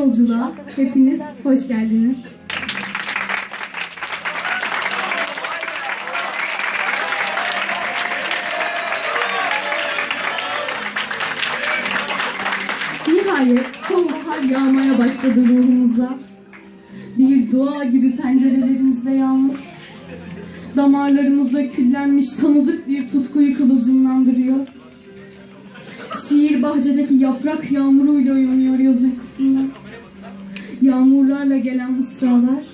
yolculuğa hepiniz hoş geldiniz. Nihayet soğuk kar yağmaya başladı ruhumuza. Bir dua gibi pencerelerimizde yağmur. Damarlarımızda küllenmiş tanıdık bir tutkuyu kıvılcımlandırıyor. Şiir bahçedeki yaprak yağmuruyla uyanıyor yaz uykusundan. Yağmurlarla gelen mısralar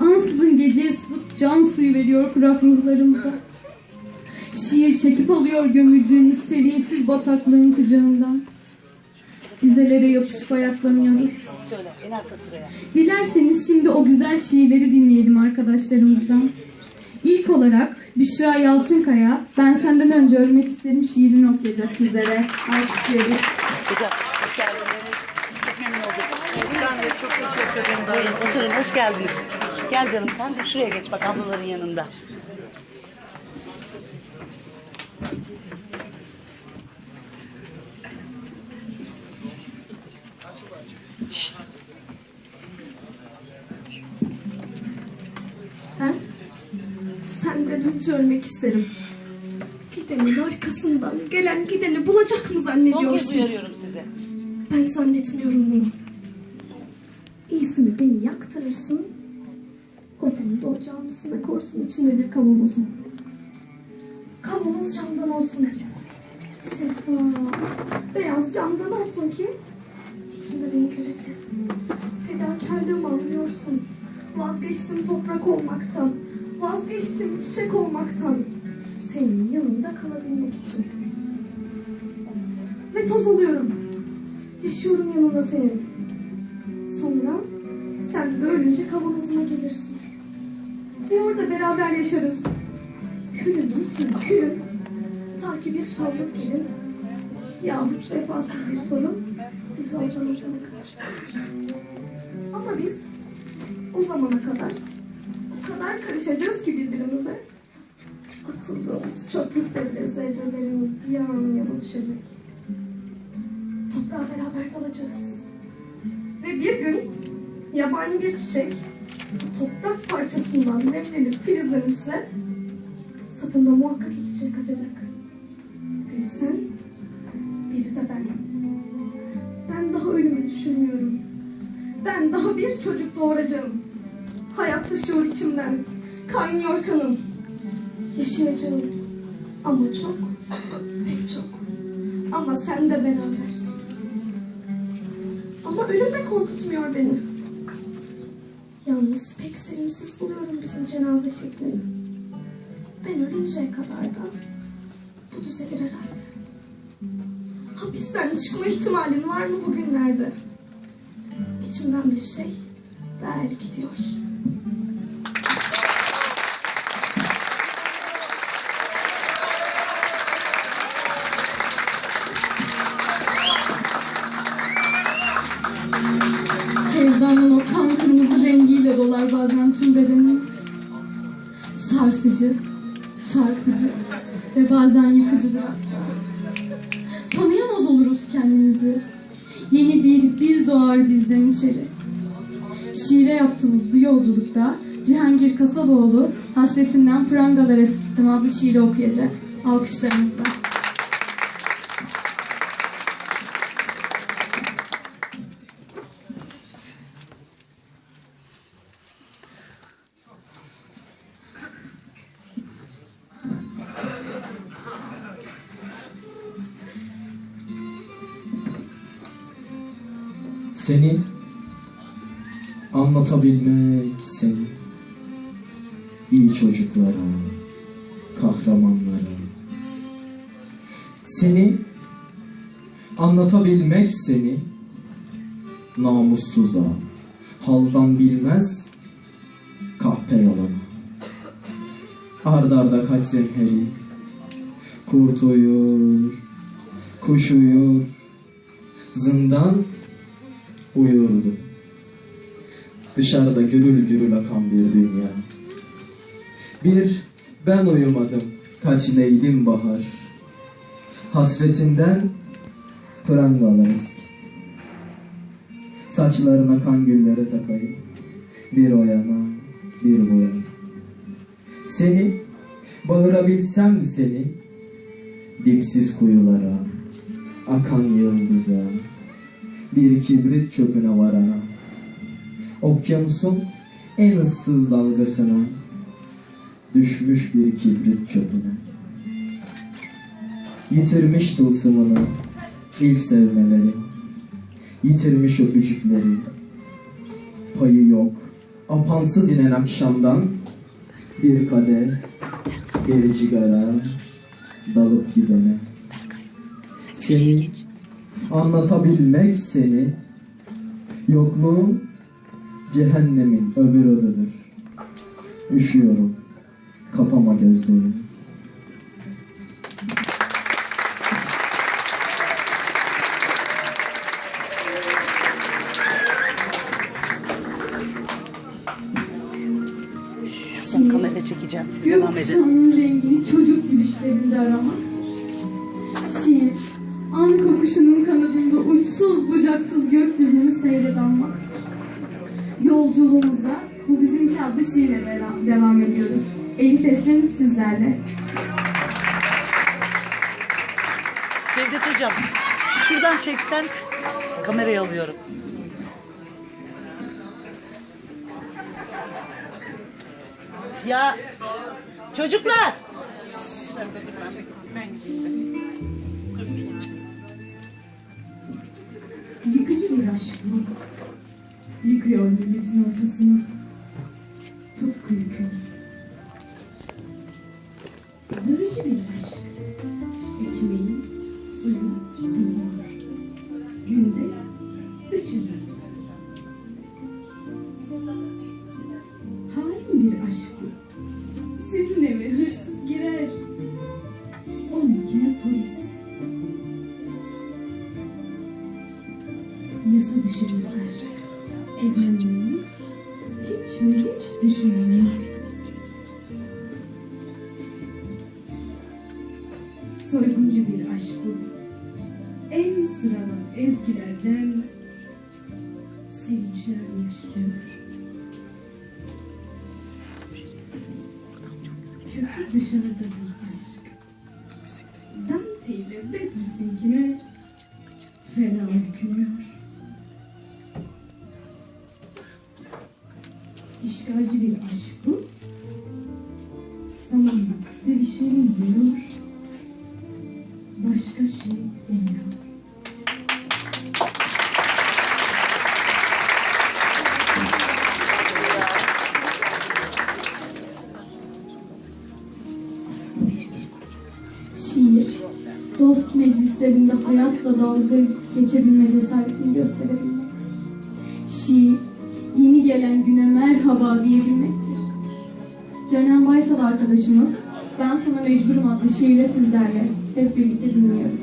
ansızın geceye sızıp can suyu veriyor kurak ruhlarımıza. Şiir çekip alıyor gömüldüğümüz seviyesiz bataklığın kucağından. Dizelere yapışıp ayaklanıyoruz. Dilerseniz şimdi o güzel şiirleri dinleyelim arkadaşlarımızdan. İlk olarak Büşra Yalçınkaya Ben Senden Önce Ölmek İsterim şiirini okuyacak sizlere. Alkışlıyoruz. Hoş geldiniz. Çok memnun olduk. Ben de çok teşekkür ederim. Buyurun oturun hoş geldiniz. Gel canım sen de şuraya geç bak ablaların yanında. Ben senden önce ölmek isterim. Gidenin arkasından gelen gideni bulacak mı Son kez zannediyorsun? uyarıyorum sizi. Ben zannetmiyorum bunu. İyisini beni yaktırırsın. Da ocağın üstüne korsun içinde bir kavanozun. Kavanoz camdan olsun. Şeffaf, beyaz camdan olsun ki içinde beni görebilesin. Fedakarlığımı anlıyorsun. Vazgeçtim toprak olmaktan. Vazgeçtim çiçek olmaktan. Senin yanında kalabilmek için. Ve toz oluyorum. Yaşıyorum yanında senin. Ölünce kavanozuna gelirsin. Ve orada beraber yaşarız. Külün için külün. Ta ki bir sağlık gelin. Yahut vefasız bir torun bizi uzana Ama biz o zamana kadar o kadar karışacağız ki birbirimize. Atıldığımız çöplükte bile zerrelerimiz yan yana düşecek. Toprağa beraber dalacağız. Ve bir gün yabani bir çiçek toprak parçasından nemlenip filizlenirse sapında muhakkak iki çiçek açacak. Biri sen, biri de ben. Ben daha ölümü düşünmüyorum. Ben daha bir çocuk doğuracağım. Hayat taşıyor içimden. Kaynıyor kanım. Yaşayacağım. Ama çok, pek çok. Ama sen de beraber. Ama ölüm de korkutmuyor beni. Yalnız pek sevimsiz buluyorum bizim cenaze şeklini. Ben ölünceye kadar da bu düzelir herhalde. Hapisten çıkma ihtimalin var mı bugünlerde? İçimden bir şey belki gidiyor. Tanıyamaz oluruz kendimizi. Yeni bir biz doğar bizden içeri. Şiire yaptığımız bu yolculukta Cihangir Kasaboğlu Hasretinden Prangalar Eskittim adlı şiiri okuyacak. Alkışlarınızla. Seni anlatabilmek seni iyi çocuklara, kahramanlara seni anlatabilmek seni. Namussuza, haldan bilmez kahpe yalana. Ard arda kaç zemheri, kurt uyur, kuş uyur, zindan uyurdu. Dışarıda gürül gürül akan bir dünya. Bir ben uyumadım kaç leylim bahar. Hasretinden prangalar eskit. Saçlarına kan gülleri takayım. Bir o yana, bir bu yana. Seni, bağırabilsem seni, dipsiz kuyulara, akan yıldıza, bir kibrit çöpüne varana, okyanusun en ıssız dalgasına, düşmüş bir kibrit çöpüne. Yitirmiş tılsımını ilk sevmeleri, yitirmiş öpücükleri, payı yok, apansız inen akşamdan bir kadeh, bir cigara, dalıp gidene. Seni anlatabilmek seni, yokluğun cehennemin öbür adıdır. Üşüyorum, kapama gözlerimi. Ben kamera çekeceğim. Siz devam edin. Gökkuşağının rengini çocuk gülüşlerinde aramak. Bucaksız gökyüzünü seyredanmaktır. Yolculuğumuzda bu bizimki adlı şiirle devam, ediyoruz. Elif Esin sizlerle. Cevdet Hocam, şuradan çeksen kamerayı alıyorum. Ya çocuklar. Yıkıcı bir aşk bu. Yıkıyor milletin ortasını. Tutku yıkıyor. Bir aşk. Evlenmeyi hiç mi hiç düşünmüyor. Soyguncu bir aşk bu. En sıradan ezgilerden sevinçler yaşlıyor. Kökü dışarıda bir aşk. Dante ile Beatrice'inkine fena dost meclislerinde hayatla dalga geçebilme cesaretini gösterebilmek. Şiir, yeni gelen güne merhaba diyebilmektir. Canan Baysal arkadaşımız, Ben Sana Mecburum adlı şiirle sizlerle hep birlikte dinliyoruz.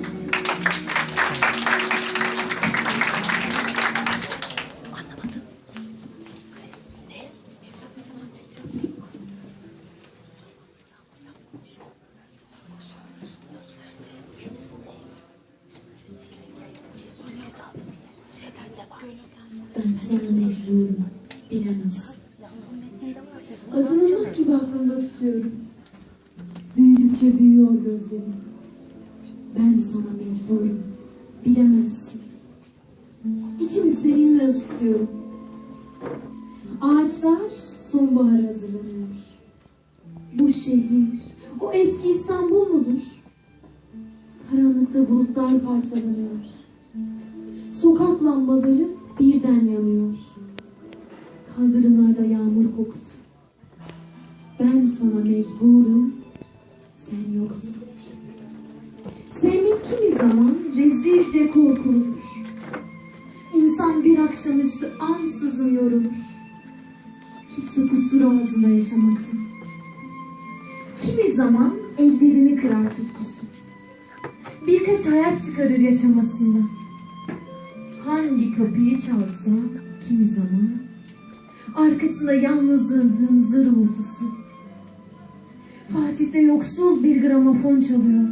Adını mıh gibi aklımda tutuyorum. Büyüdükçe büyüyor gözlerim. Ben sana mecburum, bilemezsin. İçimi seninle ısıtıyorum. Ağaçlar sonbahara hazırlanıyor. Bu şehir, o eski İstanbul mudur? Karanlıkta bulutlar parçalanıyor. Sokak lambaları birden yanıyor. Kaldırımlarda yağmur kokusu. Ben sana mecburum, sen yoksun. Sevmek kimi zaman rezilce korkulur. İnsan bir akşamüstü ansızın yorulur. Tutsa kusur ağzında yaşamaktan. Kimi zaman ellerini kırar tutkusu. Birkaç hayat çıkarır yaşamasından. Hangi kapıyı çalsa kimi zaman arkasında yalnızlığın hınzır uğultusu. Fatih'te yoksul bir gramofon çalıyor.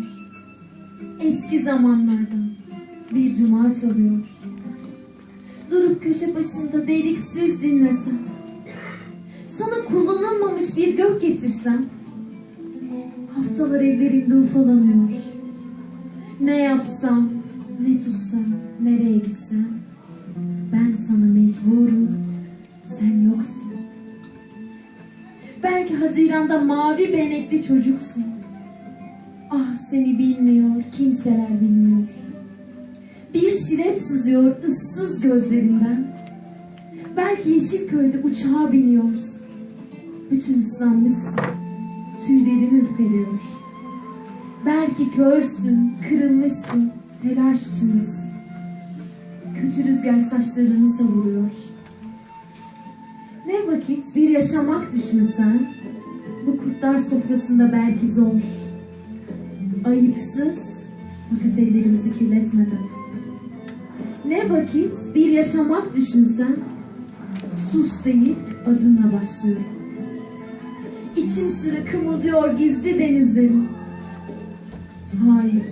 Eski zamanlardan bir cuma çalıyor. Durup köşe başında deliksiz dinlesem. Sana kullanılmamış bir gök getirsem. Haftalar ellerinde ufalanıyor. Ne yapsam, ne tutsam, nereye gitsem. Ben sana mecburum, Haziran'da mavi benekli çocuksun. Ah seni bilmiyor, kimseler bilmiyor. Bir şirep sızıyor ıssız gözlerinden. Belki Yeşilköy'de uçağa biniyorsun. Bütün ıslanmışsın, tüylerin ürperiyor. Belki körsün, kırılmışsın, telaş içindesin. Kötü rüzgar saçlarını savuruyor. Ne vakit bir yaşamak düşünsen, bu kurtlar sofrasında belki zor. Ayıpsız, fakat ellerimizi kirletmeden. Ne vakit bir yaşamak düşünsen, sus deyip adınla başlıyorum. İçim sıra kımıldıyor gizli denizlerim. Hayır,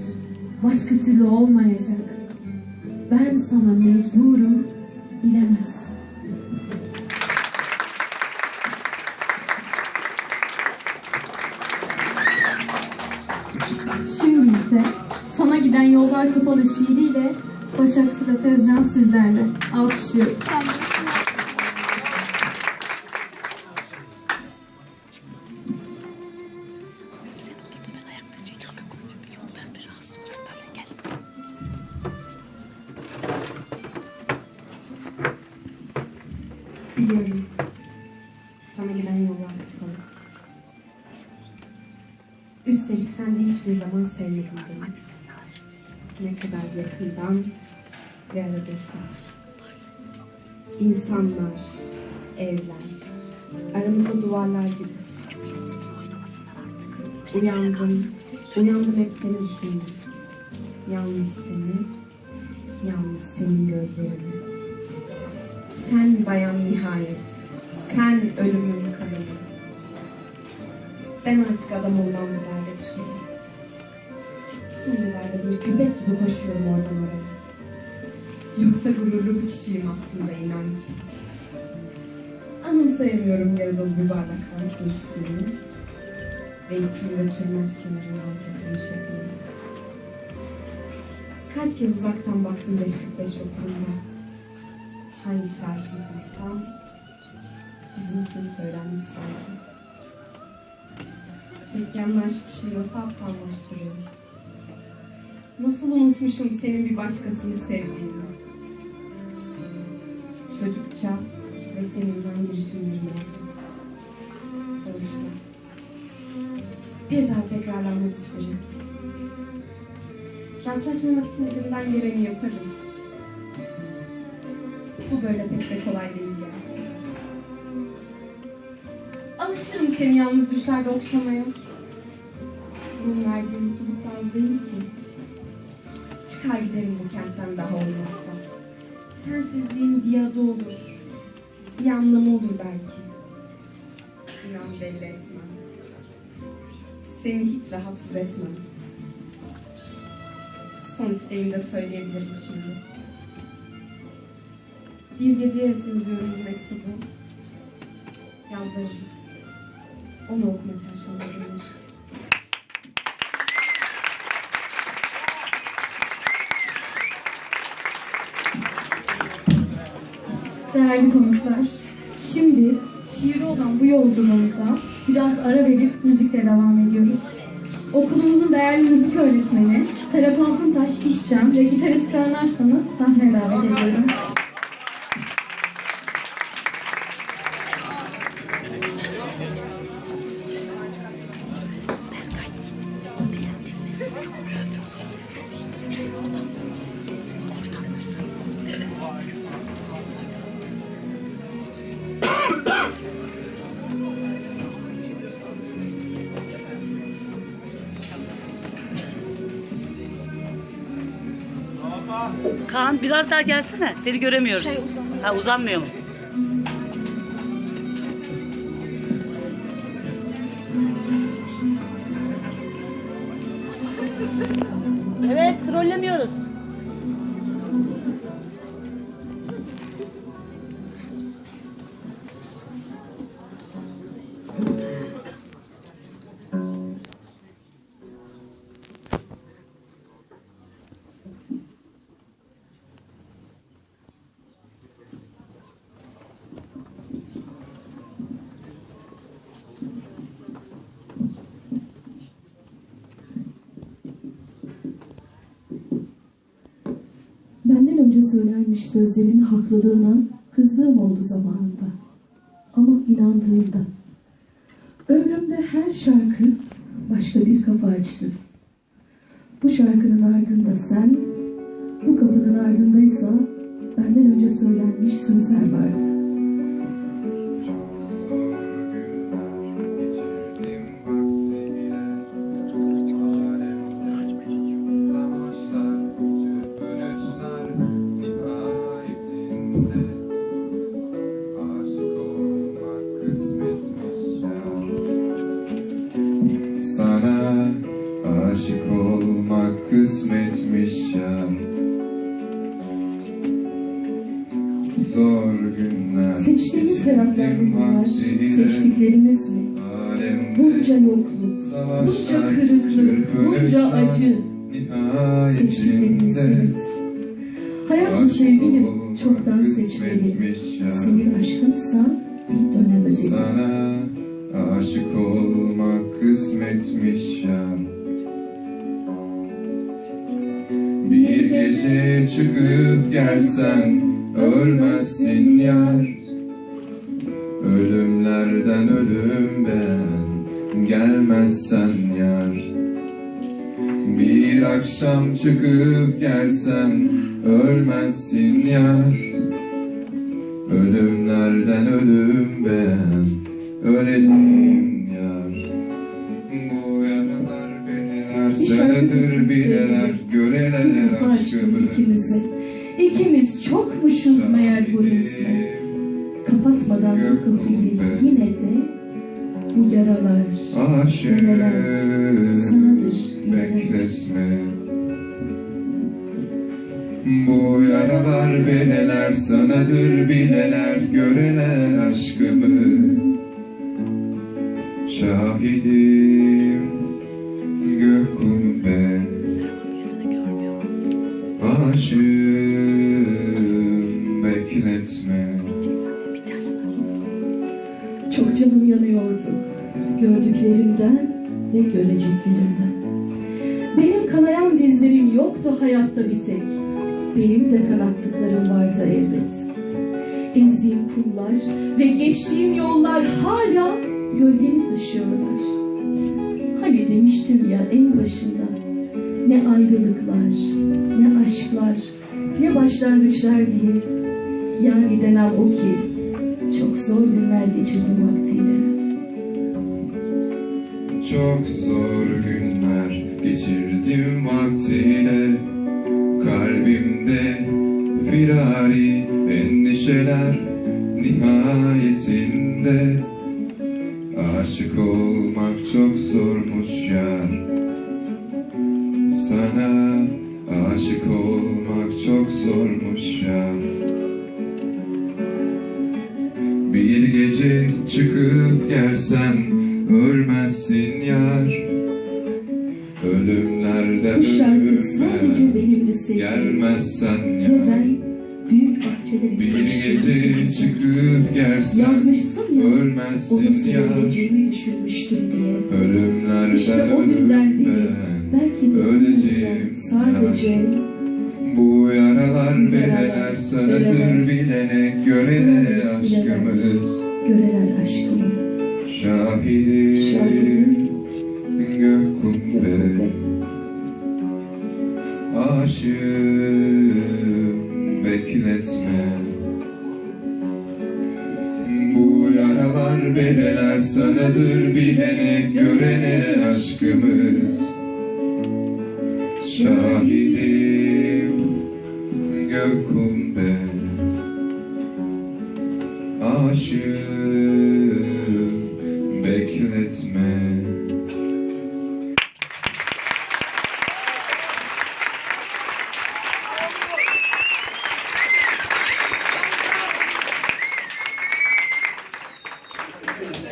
başka türlü olmayacak. Ben sana mecburum, bilemez. Yollar kapalı şiiriyle Başak Sıra Tezcan sizlerle. Alkışlıyoruz. Biliyorum. Sana giden yollar. Üstelik sen de hiçbir zaman yakından ve aradıkça. İnsanlar, evler, aramızda duvarlar gibi. Uyandım, uyandım hep seni düşündüm. Yalnız seni, yalnız senin gözlerini. Sen bayan nihayet. Sen ölümün kanını. Ben artık adam olmam bu derde düşerim. Şimdilerde bir köpek gibi koşuyorum oradan oraya. Yoksa gururlu bir kişiyim aslında inan. Anımsayamıyorum yarı dolu bir bardaktan su içtiğimi. Ve içimi götürmez kenarından kesilmiş yakınım. Kaç kez uzaktan baktım 545 okulunda hangi şarkıyı duysam bizim için söylenmiş sanki. Tek yanlış kişi nasıl aptallaştırıyor? Nasıl unutmuşum senin bir başkasını sevdiğini? Çocukça ve seni üzen girişimlerim oldu. İşte. Bir daha tekrarlanmaz hiçbiri. Rastlaşmamak için elimden geleni yaparım. Bu böyle pek de kolay değil gerçekten. Alışırım seni yalnız düşlerde okşamaya. Bunun verdiği mutluluk değil ki. Çıkar giderim bu kentten daha olmazsa. Sensizliğin bir adı olur. Bir anlamı olur belki. İnan belli etmem. Seni hiç rahatsız etmem. Son isteğimi de söyleyebilirim şimdi. Bir gece yarısı yazıyorum bu mektubu. Yalvarırım. Onu okuma çarşamba günleri. Değerli konuklar, şimdi şiiri olan bu yolculuğumuza biraz ara verip müzikle devam ediyoruz. Okulumuzun değerli müzik öğretmeni Serap Altıntaş İşcem ve gitarist Kaan Arslan'ı sahneye davet ediyorum. Kaan biraz daha gelsene. Seni göremiyoruz. ha uzanmıyor mu? Önce söylenmiş sözlerin haklılığına kızdığım oldu zamanında. Ama inandığımda. Ömrümde her şarkı başka bir kapı açtı. Bu şarkının ardında sen, bu kapının ardındaysa benden önce söylenmiş sözler vardı. Ya Zor günler Seçtiğimiz hayatlar mı bunlar? Seçtiklerimiz mi? Bunca yokluk, bunca kırıklık, bunca acı. Seçtiklerimiz evet. Hayat mı sevgilim? Çoktan seçmeli. Senin aşkınsa bir dönem ödedi. Sana aşık olmak kısmetmiş ya Gece çıkıp gelsen ölmezsin yar. Ölümlerden ölüm ben gelmezsen yar. Bir akşam çıkıp gelsen ölmezsin yar. Ölümlerden ölüm ben Öleceğim yar. Bu yaralar Bir şarkı Senedir bileler Aşkımı ikimize. İkimiz çokmuşuz meğer bu hisse. Kapatmadan bu kapıyı yine de bu yaralar, Beneler sanadır bekletme Bu yaralar beneler sanadır bileler göreler yoktu hayatta bir tek. Benim de kanattıklarım vardı elbet. Ezdiğim kumlar ve geçtiğim yollar hala gölgemi taşıyorlar. Hani demiştim ya en başında. Ne ayrılıklar, ne aşklar, ne başlangıçlar diye. Yani demem o ki çok zor günler geçirdim vaktiyle. Çok zor geçirdim vaktiyle Kalbimde firari endişeler nihayetinde. Aşık olmak çok zormuş yar. Sana aşık olmak çok zormuş yar. Bir gece çıkıp gelsen ölüm sadece ben benimdi sevgilim. Gelmezsen Ve yar ben büyük bahçeler Bir istemiştim. gece çıkıp gelsen Yazmışsın ya, onu Ölmezsin yar sevebileceğimi düşünmüştüm diye. Ölümlerden İşte o günden beri belki de öleceğim sadece Bu yaralar bereler Yaralar, sanadır bereler, bilene göreler aşkımız göreler aşkımı. Şahidim, Şahidim, sanadır bilene görene aşkımız Şahidim gök kubbe Aşığım bekletme Şakir.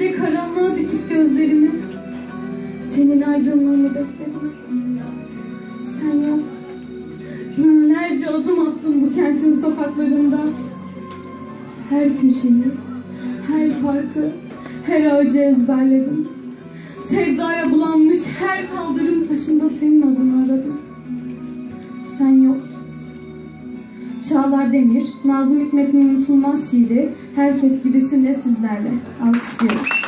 Gece karanlığa dikip gözlerimi. Senin aydınlığını bekledim. Sen yok Binlerce adım attım bu kentin sokaklarında. Her köşeyi, her parkı, her ağacı ezberledim. Sevdaya bulanmış her kaldırım Demir, Nazım Hikmet'in unutulmaz şiiri Herkes gibisin de sizlerle. Alkışlıyorum.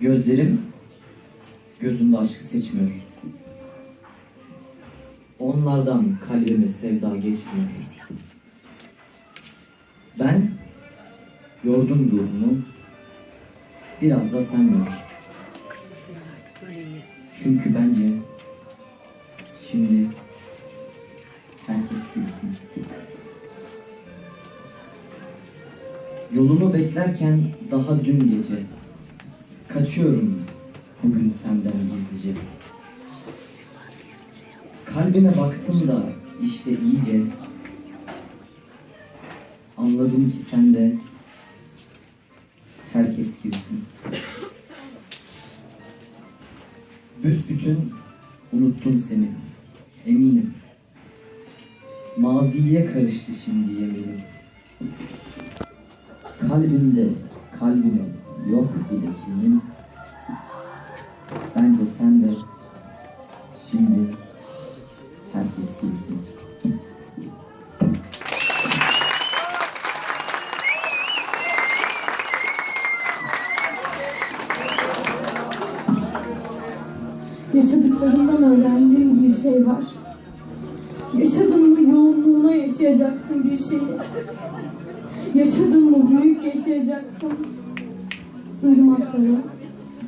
Gözlerim gözünde aşkı seçmiyor. Onlardan kalbime sevda geçmiyor. Ben yordum ruhumu, biraz da sen yor. Çünkü bence kaçıyorum bugün senden gizlice. Kalbine baktım da işte iyice anladım ki sen de herkes gibisin. Büsbütün unuttum seni. Eminim. Maziye karıştı şimdi yeminim. Kalbimde kalbine yok bile kimin. Yaşayacaksın bir şeyi. Yaşadın mı büyük yaşayacaksın. Irmaklara,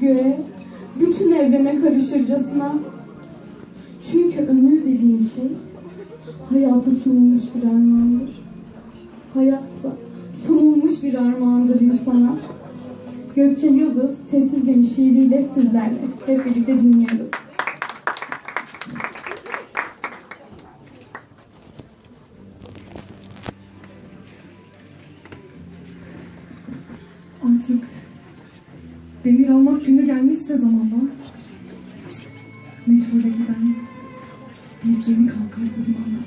göğe, bütün evrene karışırcasına. Çünkü ömür dediğin şey hayata sunulmuş bir armağandır. Hayatsa sunulmuş bir armağandır insana. Gökçe Yıldız Sessiz Gemi şiiriyle sizlerle hep birlikte dinliyoruz. Almak günü gelmişse zamandan metrole giden bir gemi kalkar bu limanda.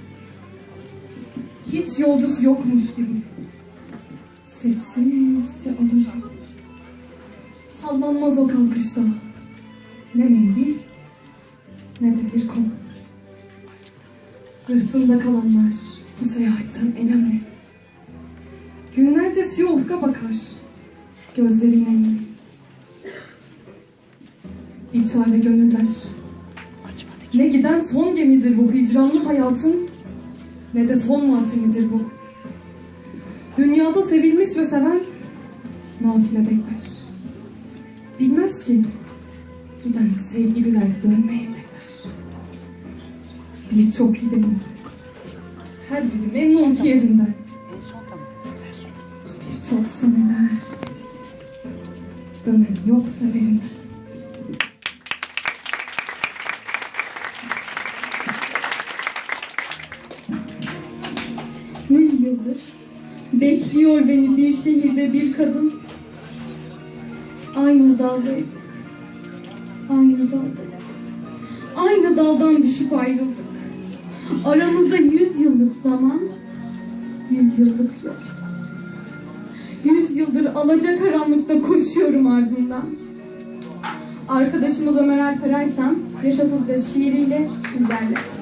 Hiç yolcusu yokmuş gibi sessizce alır. Sallanmaz o kalkışta ne mendil ne de bir kol. Rıhtımda kalanlar bu seyahatten elemli. Günlerce siyah ufka bakar gözlerin Bir çare gönüller. Ne giden son gemidir bu hicranlı hayatın ne de son matemidir bu. Dünyada sevilmiş ve seven nafile bekler. Bilmez ki giden sevgililer dönmeyecekler. Birçok gidenin her biri memnun ki yerinden. Birçok seneler. Dönen yok severim. Yıldır bekliyor beni bir şehirde bir kadın. Aynı daldaydık. Aynı daldaydık. Aynı daldan düşüp ayrıldık. Aramızda yüz yıllık zaman, yüz yıllık yol. Yüz yıldır alacakaranlıkta koşuyorum ardından. Arkadaşımız Ömer Alper Aysan, Yaşa 35 şiiriyle sizlerle.